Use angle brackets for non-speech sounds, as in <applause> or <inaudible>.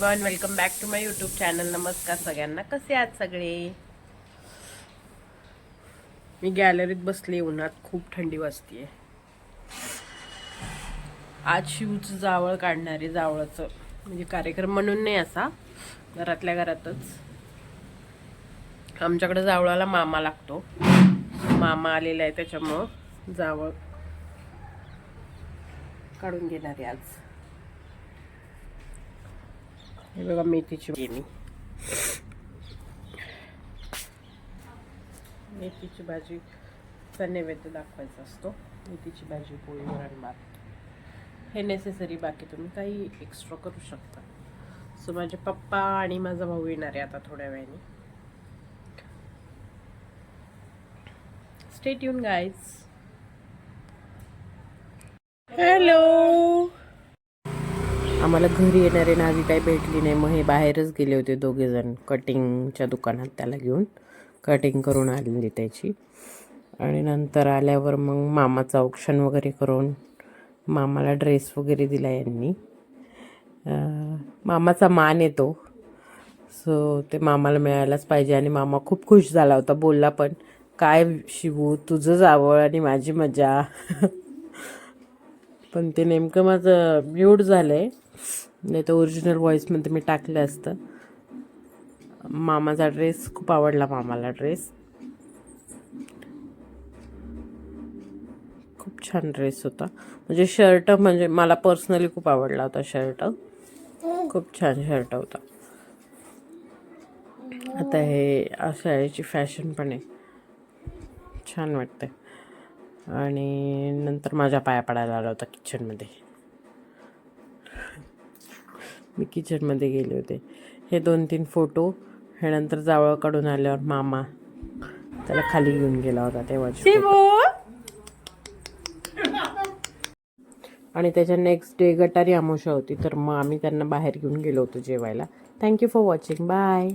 One welcome back to my YouTube channel नमस्कार सगळ्यांना. कसे आहात सगळे? मी गॅलरीत बसले उन्हात खूप थंडी वाजतीये. आज शिवचं जावळ काढणारे जावळाचं. म्हणजे कार्यक्रम म्हणून नाही असा घरातल्या घरातच. आमच्याकडे जावळाला मामा लागतो. मामा आलेला आहे त्याच्यामुळं जावळ काढून घेणारे आज. हे बघा मेथीची मी मेथीची भाजीचा नैवेद्य दाखवायचा असतो मेथीची भाजी पोळी वरण भात हे नेसेसरी बाकी तुम्ही काही एक्स्ट्रा करू शकता सो माझे पप्पा आणि माझा भाऊ येणार आहे आता थोड्या वेळाने स्टेट येऊन गाईज हॅलो आम्हाला घरी येणारे नावी काही भेटली नाही. मग हे बाहेरच गेले होते दोघेजण कटिंगच्या दुकानात त्याला घेऊन कटिंग करून आलेली त्याची. आणि नंतर आल्यावर मग मामाचं औक्षण वगैरे करून मामाला ड्रेस वगैरे दिला यांनी. मामाचा मान येतो. सो ते मामाला मिळायलाच पाहिजे. आणि मामा खूप खुश झाला होता. बोलला पण काय शिवू तुझं जावळ आणि माझी मजा. <laughs> पण ते नेमकं माझं म्यूट झालं आहे नाही तर ओरिजिनल व्हॉईसमध्ये मी टाकलं असतं. मामाचा ड्रेस खूप आवडला मामाला ड्रेस खूप छान ड्रेस होता. म्हणजे शर्ट म्हणजे मला पर्सनली खूप आवडला होता शर्ट खूप छान शर्ट होता. आता हे अशा याची फॅशन पण आहे. छान वाटतं आणि नंतर माझ्या पाया पडायला आला होता किचनमध्ये मी किचनमध्ये गेले होते. हे दोन तीन फोटो हे नंतर जावळ काढून आल्यावर मामा त्याला खाली घेऊन गेला होता तेव्हा. आणि त्याच्या नेक्स्ट डे गटारी अमावस्या होती. तर मग आम्ही त्यांना बाहेर घेऊन गेलो होतो जेवायला. Thank you for watching bye